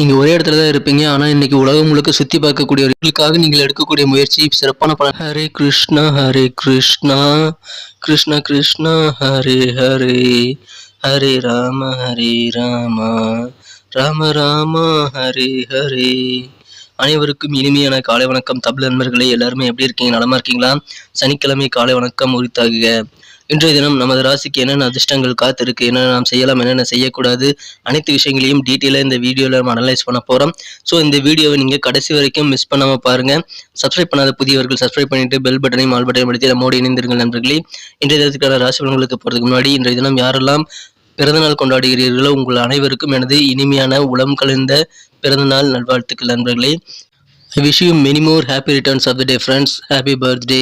நீங்க ஒரே இடத்துல தான் இருப்பீங்க. ஆனா இன்னைக்கு உலகம் முழுக்க சுத்தி பார்க்கக்கூடியவர்களுக்காக நீங்கள் எடுக்கக்கூடிய முயற்சி சிறப்பான பலன். ஹரே கிருஷ்ணா ஹரே கிருஷ்ணா. கிருஷ்ணா கிருஷ்ணா ஹரே ஹரே. ஹரே ராம ஹரே ராமா. ராம ராமா ஹரே ஹரே. அனைவருக்கும் இனிமையான காலை வணக்கம். தமிழ் நண்பர்களே எல்லாருமே எப்படி இருக்கீங்க? நலமா இருக்கீங்களா? சனிக்கிழமை காலை வணக்கம் உரித்தாகுக. இன்றைய தினம் நமது ராசிக்கு என்னென்ன அதிர்ஷ்டங்கள் காத்திருக்கு என்னென்ன நாம் செய்யலாம் என்னென்ன செய்யக்கூடாது அனைத்து விஷயங்களையும் டீட்டெயிலாக இந்த வீடியோவில் நம்ம அனலைஸ் பண்ண போகிறோம் ஸோ இந்த வீடியோவை நீங்கள் கடைசி வரைக்கும் மிஸ் பண்ணாமல் பாருங்கள் சப்ஸ்கிரைப் பண்ணாத புதியவர்கள் சப்ஸ்கிரைப் பண்ணிட்டு பெல் பட்டனையும் ஆல் பட்டனையும் அடித்து நம்மோடு இணைந்திருங்கள் நண்பர்களே. இன்றைய தினத்துக்கான ராசி பலன்களுக்கு போகிறதுக்கு முன்னாடி இன்றைய தினம் யாரெல்லாம் பிறந்தநாள் கொண்டாடுகிறீர்களோ உங்கள் அனைவருக்கும் எனது இனிமையான உளம் கலந்த பிறந்தநாள் நல்வாழ்த்துக்கள் நண்பர்களே. I wish you many more happy returns of the day friends happy birthday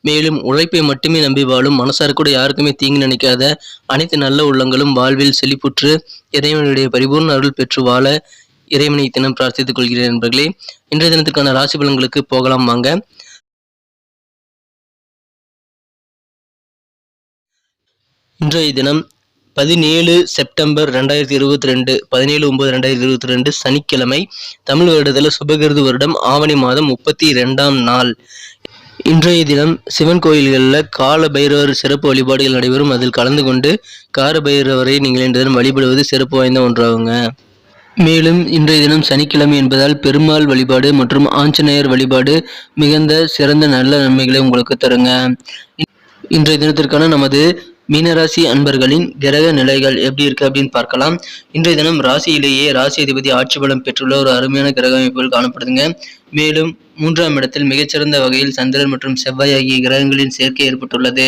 மேலும் உழைப்பை மட்டுமே நம்பி வாழும் மனசார் கூட யாருக்குமே தீங்கு நினைக்காத அனைத்து நல்ல உள்ளங்களும் வாழ்வில் செழிப்புற்று இறைவனுடைய பரிபூர்ண அருள் பெற்று வாழ இறைவனை தினம் பிரார்த்தித்துக் கொள்கிறேன் நண்பர்களே. இன்றைய தினத்துக்கான ராசி பலன்களுக்கு போகலாம் வாங்க. இன்றைய தினம் பதினேழு செப்டம்பர் ரெண்டாயிரத்தி இருபத்தி ரெண்டு பதினேழு ஒன்பது ரெண்டாயிரத்தி இருபத்தி ரெண்டு சனிக்கிழமை தமிழ் வருடத்தில் சுபகிருது வருடம் ஆவணி மாதம் முப்பத்தி ரெண்டாம் நாள். இன்றைய தினம் சிவன் கோயில்களில் கால பைரவர் சிறப்பு வழிபாடுகள் நடைபெறும். அதில் கலந்து கொண்டு கார பைரவரை நீங்கள் இன்று தினம் வழிபடுவது சிறப்பு வாய்ந்த ஒன்றாகுங்க. மேலும் இன்றைய தினம் சனிக்கிழமை என்பதால் பெருமாள் வழிபாடு மற்றும் ஆஞ்சநேயர் வழிபாடு மிகுந்த சிறந்த நல்ல நன்மைகளை உங்களுக்கு தருங்க. இன்றைய தினத்திற்கான நமது மீனராசி அன்பர்களின் கிரக நிலைகள் எப்படி இருக்கு அப்படின்னு பார்க்கலாம். இன்றைய தினம் ராசியிலேயே ராசி அதிபதி ஆட்சி பலம் பெற்றுள்ள ஒரு அருமையான கிரக அமைப்புகள் காணப்படுதுங்க. மேலும் மூன்றாம் இடத்தில் மிகச்சிறந்த வகையில் சந்திரன் மற்றும் செவ்வாய் ஆகிய கிரகங்களின் சேர்க்கை ஏற்பட்டுள்ளது.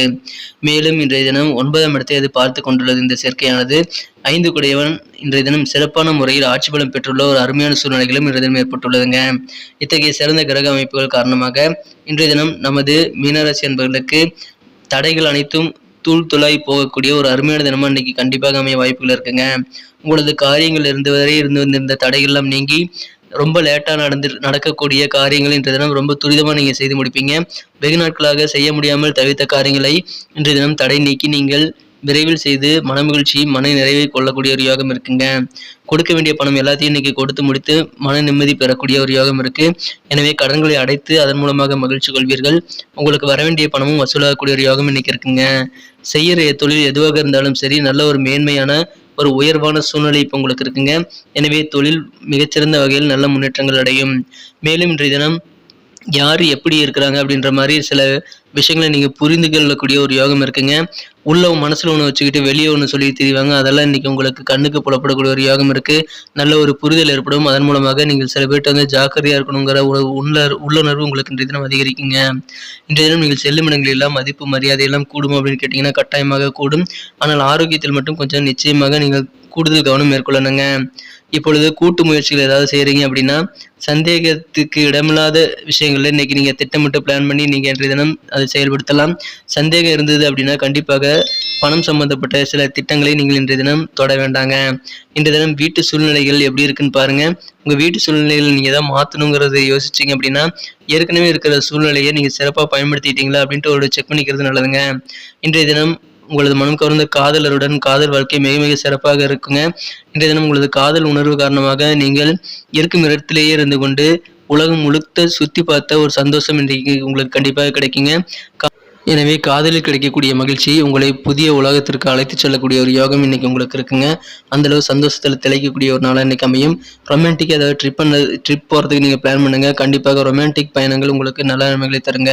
மேலும் இன்றைய தினம் ஒன்பதாம் இடத்தை அது பார்த்து கொண்டுள்ளது. இந்த சேர்க்கையானது ஐந்து குடையவன் இன்றைய தினம் சிறப்பான முறையில் ஆட்சி பலம் பெற்றுள்ள ஒரு அருமையான சூழ்நிலைகளும் இன்றைய தினம் ஏற்பட்டுள்ளதுங்க. இத்தகைய சிறந்த கிரக அமைப்புகள் காரணமாக இன்றைய தினம் நமது மீனராசி அன்பர்களுக்கு தடைகள் அனைத்தும் தூள் துளாய் போகக்கூடிய ஒரு அருமையான தினமா இன்னைக்கு கண்டிப்பாக அமைய வாய்ப்புகள் இருக்குங்க. உங்களது காரியங்கள் இருந்து வரை இருந்து வந்திருந்த தடைகள் எல்லாம் நீங்கி ரொம்ப லேட்டாக நடந்து நடக்கக்கூடிய காரியங்கள் இன்றைய தினம் ரொம்ப துரிதமாக நீங்கள் செய்து முடிப்பீங்க. வெகு நாட்களாக செய்ய முடியாமல் தவித்த காரியங்களை இன்றைய தினம் தடை நீக்கி நீங்கள் விரைவில் செய்து மனமகிழ்ச்சி மன நிறைவை கொள்ளக்கூடிய ஒரு யோகம் இருக்குங்க. கொடுக்க வேண்டிய பணம் எல்லாத்தையும் இன்னைக்கு கொடுத்து முடித்து மன நிம்மதி பெறக்கூடிய ஒரு யோகம் இருக்கு. எனவே கடன்களை அடைத்து அதன் மூலமாக மகிழ்ச்சி கொள்வீர்கள். உங்களுக்கு வர வேண்டிய பணமும் வசூலாகக்கூடிய ஒரு யோகம் இன்னைக்கு இருக்குங்க. செய்யற தொழில் எதுவாக இருந்தாலும் சரி நல்ல ஒரு மேன்மையான ஒரு உயர்வான சூழ்நிலை இப்போ உங்களுக்கு இருக்குங்க. எனவே தொழில் மிகச்சிறந்த வகையில் நல்ல முன்னேற்றங்கள் அடையும். மேலும் இன்றைய தினம் யார் எப்படி இருக்கிறாங்க அப்படின்ற மாதிரி சில விஷயங்களை நீங்கள் புரிந்து கொள்ளக்கூடிய ஒரு யோகம் இருக்குங்க. உள்ள மனசில் ஒன்று வச்சுக்கிட்டு வெளியே ஒன்று சொல்லி தெரிவாங்க. அதெல்லாம் இன்னைக்கு உங்களுக்கு கண்ணுக்கு புலப்படக்கூடிய ஒரு யோகம் இருக்குது நல்ல ஒரு புரிதல் ஏற்படும். அதன் மூலமாக நீங்கள் சில பேர்ட்ட வந்து ஜாக்கிரதையாக இருக்கணுங்கிற ஒரு உள்ள உள்ளுணர்வு உங்களுக்கு இன்றைய தினம் அதிகரிக்குங்க. இன்றைய தினம் நீங்கள் செல்லும் இடங்கள் எல்லாம் மதிப்பு மரியாதை எல்லாம் கூடும் அப்படின்னு கேட்டிங்கன்னா கட்டாயமாக கூடும். ஆனால் ஆரோக்கியத்தில் மட்டும் கொஞ்சம் நிச்சயமாக நீங்கள் கூடுதல் கவனம் மேற்கொள்ளணுங்க. இப்பொழுது கூட்டு முயற்சிகள் ஏதாவது செய்கிறீங்க அப்படின்னா சந்தேகத்துக்கு இடமில்லாத விஷயங்களில் இன்னைக்கு நீங்கள் திட்டமிட்டு பிளான் பண்ணி நீங்கள் இன்றைய தினம் அதை செயல்படுத்தலாம். சந்தேகம் இருந்தது அப்படின்னா கண்டிப்பாக பணம் சம்பந்தப்பட்ட சில திட்டங்களை நீங்கள் இன்றைய தினம் தொட வேண்டாங்க. இன்றைய தினம் வீட்டு சூழ்நிலைகள் எப்படி இருக்குன்னு பாருங்க. உங்க வீட்டு சூழ்நிலைகள் நீங்க எதாவது மாற்றணுங்கிறத யோசிச்சீங்க அப்படின்னா ஏற்கனவே இருக்கிற சூழ்நிலையை நீங்க சிறப்பாக பயன்படுத்திட்டீங்களா அப்படின்ட்டு ஒரு செக் பண்ணிக்கிறது நல்லதுங்க. இன்றைய தினம் உங்களது மனம் கவர்ந்த காதலருடன் காதல் வாழ்க்கை மிக மிக சிறப்பாக இருக்குங்க. இன்றைய தினம் உங்களது காதல் உணர்வு காரணமாக நீங்கள் இருக்கும் இடத்திலேயே இருந்து கொண்டு உலகம் முழுக்க சுத்தி பார்த்த ஒரு சந்தோஷம் இன்றைக்கு உங்களுக்கு கண்டிப்பாக கிடைக்குங்க. எனவே காதலில் கிடைக்கக்கூடிய மகிழ்ச்சி உங்களை புதிய உலகத்திற்கு அழைத்துச் செல்லக்கூடிய ஒரு யோகம் இன்னைக்கு உங்களுக்கு இருக்குங்க. அந்தளவு சந்தோஷத்தில் திளைக்கக்கூடிய ஒரு நாளாக இன்னைக்கு அமையும். ரொமான்டிக் ஏதாவது ட்ரிப் பண்ண ட்ரிப் போகிறதுக்கு நீங்கள் பிளான் பண்ணுங்கள் கண்டிப்பாக ரொமான்டிக் பயணங்கள் உங்களுக்கு நல்ல நன்மைகளை தருங்க.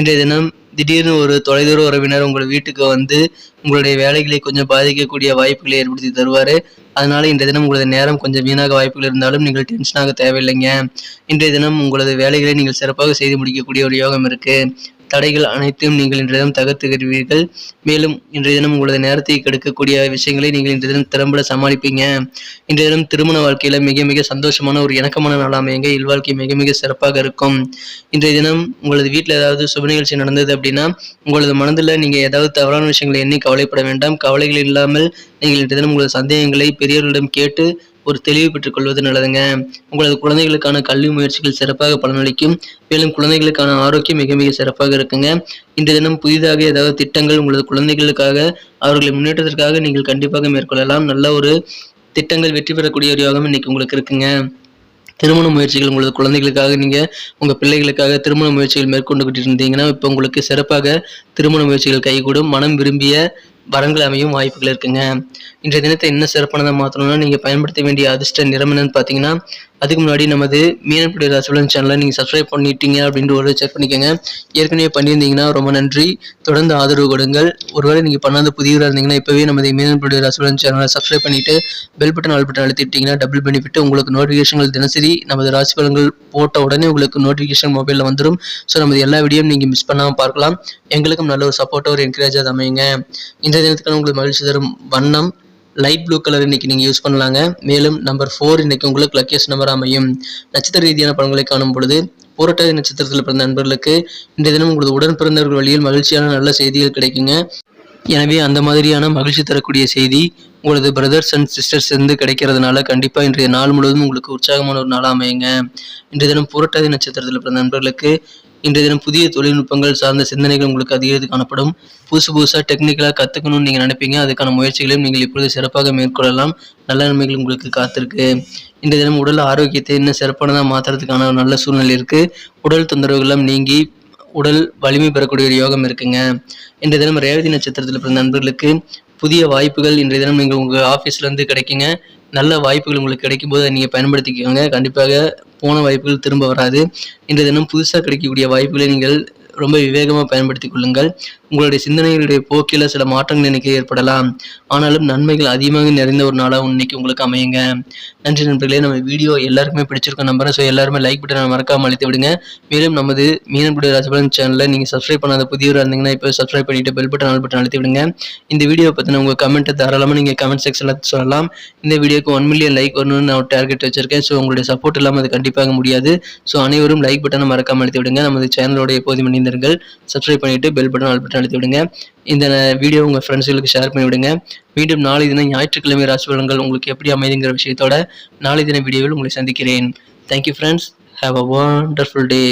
இன்றைய தினம் திடீர்னு ஒரு தொலைதூர உறவினர் உங்கள் வீட்டுக்கு வந்து உங்களுடைய வேலைகளை கொஞ்சம் பாதிக்கக்கூடிய வாய்ப்புகளை ஏற்படுத்தி தருவார். அதனால இன்றைய தினம் உங்களது நேரம் கொஞ்சம் வீணாக வாய்ப்புகள் இருந்தாலும் நீங்கள் டென்ஷனாக தேவையில்லைங்க. இன்றைய தினம் உங்களது வேலைகளை நீங்கள் சிறப்பாக செய்து முடிக்கக்கூடிய ஒரு யோகம் இருக்குது தடைகள் அனைத்தையும் நீங்கள் இன்றைய தினம் தகர்த்துகிறீர்கள். மேலும் இன்றைய தினம் உங்களது நேரத்தை கெடுக்கக்கூடிய விஷயங்களை நீங்கள் இன்றைய தினம் திறம்பட சமாளிப்பீங்க. இன்றைய தினம் திருமண வாழ்க்கையில மிக மிக சந்தோஷமான ஒரு இணக்கமான நாள் அமையுங்க. இல்வாழ்க்கை மிக மிக சிறப்பாக இருக்கும். இன்றைய தினம் உங்களது வீட்டில் ஏதாவது சுப நிகழ்ச்சி நடந்தது அப்படின்னா உங்களது மனதில் நீங்கள் ஏதாவது தவறான விஷயங்களை எண்ணி கவலைப்பட வேண்டாம். கவலைகள் இல்லாமல் நீங்கள் இன்றைய தினம் உங்களது சந்தேகங்களை பெரியவர்களிடம் கேட்டு ஒரு தெளிவு பெற்றுக் கொள்வது நல்லதுங்க. உங்களது குழந்தைகளுக்கான கல்வி முயற்சிகள் சிறப்பாக பலனளிக்கும். மேலும் குழந்தைகளுக்கான ஆரோக்கியம் மிக மிக சிறப்பாக இருக்குங்க. இன்று தினம் புதிதாக ஏதாவது திட்டங்கள் உங்களது குழந்தைகளுக்காக அவர்களை முன்னேற்றத்திற்காக நீங்கள் கண்டிப்பாக மேற்கொள்ளலாம். நல்ல ஒரு திட்டங்கள் வெற்றி பெறக்கூடிய ஒரு யோகம் இன்னைக்கு உங்களுக்கு இருக்குங்க. திருமண முயற்சிகள் உங்களது குழந்தைகளுக்காக நீங்கள் உங்கள் பிள்ளைகளுக்காக திருமண முயற்சிகள் மேற்கொண்டுகிட்டு இருந்தீங்கன்னா இப்போ உங்களுக்கு சிறப்பாக திருமண முயற்சிகள் கைகூடும். மனம் விரும்பிய வரங்கள் அமையும் வாய்ப்புகள் இருக்குங்க. இன்றைய தினத்தை என்ன சிறப்பானதாக மாற்றணும்னா நீங்கள் பயன்படுத்த வேண்டிய அதிர்ஷ்ட நிறம் என்னன்னு பார்த்தீங்கன்னா அதுக்கு முன்னாடி நமது மீனப்படி ராசிபலன் சேனலை நீங்கள் சப்ஸ்கிரைப் பண்ணிட்டீங்க அப்படின்ற ஒரு செக் பண்ணிக்கோங்க. ஏற்கனவே பண்ணியிருந்தீங்கன்னா ரொம்ப நன்றி. தொடர்ந்து ஆதரவு கொடுங்கள். ஒருவேளை நீங்கள் பண்ணாத புதியவராக இருந்தீங்கன்னா இப்போவே நமது மீனப்படி ராசிபலன் சேனலை சப்ஸ்கிரைப் பண்ணிவிட்டு பெல் பட்டன் ஆல் பட்டன் அழுத்திட்டிங்கன்னா டபுள் பெனிஃபிட் உங்களுக்கு நோட்டிஃபிகேஷன்கள் தினசரி நமது ராசிபலன்கள் போட்ட உடனே உங்களுக்கு நோட்டிஃபிகேஷன் மொபைலில் வந்துடும் ஸோ நமது எல்லா வீடியோ நீங்கள் மிஸ் பண்ணாமல் பார்க்கலாம். எங்களுக்கும் நல்ல ஒரு சப்போர்ட்டாக ஒரு என்கரேஜாக அமையுங்க. இந்த தினத்துக்கான உங்களுக்கு மகிழ்ச்சி தரும் வண்ணம். லைட் ப்ளூ கலர் இன்னைக்கு நீங்கள் யூஸ் பண்ணலாங்க. மேலும் நம்பர் ஃபோர் இன்னைக்கு உங்களுக்கு லக்கியஸ்ட் நம்பர் அமையும். நட்சத்திர ரீதியான பலன்களை காணும் பொழுது போராட்டாதி நட்சத்திரத்தில் பிறந்த நண்பர்களுக்கு இந்த தினம் உங்களது உடன் பிறந்தவர்கள் வழியில் மகிழ்ச்சியான நல்ல செய்திகள் கிடைக்குங்க. எனவே அந்த மாதிரியான மகிழ்ச்சி தரக்கூடிய செய்தி உங்களது பிரதர்ஸ் அண்ட் சிஸ்டர்ஸ் இருந்து கிடைக்கிறதுனால கண்டிப்பாக இன்றைய நாள் முழுவதும் உங்களுக்கு உற்சாகமான ஒரு நாளாக அமையுங்க. இன்றைய தினம் புரட்டாதி நட்சத்திரத்தில் பிறந்த நண்பர்களுக்கு இன்றைய தினம் புதிய தொழில்நுட்பங்கள் சார்ந்த சிந்தனைகள் உங்களுக்கு அதிகரித்து காணப்படும். புதுசு புதுசாக டெக்னிக்கலாக கற்றுக்கணும்னு நீங்கள் நினைப்பீங்க. அதுக்கான முயற்சிகளையும் நீங்கள் இப்பொழுது சிறப்பாக மேற்கொள்ளலாம். நல்ல நன்மைகள் உங்களுக்கு காத்திருக்கு. இன்றைய தினம் உடல் ஆரோக்கியத்தை இன்னும் சிறப்பானதாக மாற்றுறதுக்கான ஒரு நல்ல சூழ்நிலை இருக்குது உடல் தொந்தரவுகள்லாம் நீங்கி உடல் வலிமை பெறக்கூடிய ஒரு யோகம் இருக்குங்க. இன்றைய தினம் ரேவதி நட்சத்திரத்தில் பிறந்த நண்பர்களுக்கு புதிய வாய்ப்புகள் இன்றைய தினம் நீங்கள் உங்கள் ஆஃபீஸ்லேருந்து கிடைக்குங்க. நல்ல வாய்ப்புகள் உங்களுக்கு கிடைக்கும் போது நீங்கள் பயன்படுத்திக்கோங்க. கண்டிப்பாக போன வாய்ப்புகள் திரும்ப வராது. இன்றைய தினம் புதுசாக கிடைக்கக்கூடிய வாய்ப்புகளை நீங்கள் ரொம்ப விவேகமாக பயன்படுத்தி கொள்ளுங்கள். உங்களுடைய சிந்தனைகளுடைய போக்கில் சில மாற்றங்கள் இன்னைக்கு ஏற்படலாம். ஆனாலும் நன்மைகள் அதிகமாக நிறைந்த ஒரு நாளாக இன்னைக்கு உங்களுக்கு அமையுங்க. நன்றி நண்பர்களே நம்ம வீடியோ எல்லாருக்குமே பிடிச்சிருக்கோம் நம்புறேன். ஸோ எல்லாருமே லைக் பட்டனை மறக்காம அழுத்தி விடுங்க. மேலும் நமது மீனன்புடைய ராஜபலன் சேனலில் நீங்கள் சப்ஸ்கிரைப் பண்ணாத புதியவராக இருந்தீங்கன்னா இப்போ சப்ஸ்கிரைப் பண்ணிட்டு பெல் பட்டன் ஆல் பட்டன் அழுத்தி விடுங்க. இந்த வீடியோ பற்றின உங்கள் கமெண்ட்டை தாராளமாக நீங்கள் கமெண்ட் செக்ஷனில் சொல்லலாம். இந்த வீடியோக்கு ஒன் மில்லியன் லைக் வரணும்னு நான் ஒரு டார்கெட் வச்சிருக்கேன். ஸோ உங்களுடைய சப்போர்ட் இல்லாமல் அது கண்டிப்பாக முடியாது. ஸோ அனைவரும் லைக் பட்டனை மறக்காமல் அழுத்தி விடுங்க. நமது சேனலோட எப்போதும் இணைந்திருங்கள். சப்ஸ்கிரைப் பண்ணிட்டு பெல் பட்டன் ஆல் பட்டன் அழுத்தி விடுங்க. இந்த வீடியோ உங்கள் ஃப்ரெண்ட்ஸ்களுக்கு ஷேர் பண்ணி விடுங்க. மீண்டும் நாளை தினம் ஞாயிற்றுக்கிழமை ராசி பலன்கள் உங்களுக்கு எப்படி அமைதுங்கிற விஷயத்தோட நாளை தின வீடியோவில் உங்களை சந்திக்கிறேன். Thank you friends have a wonderful day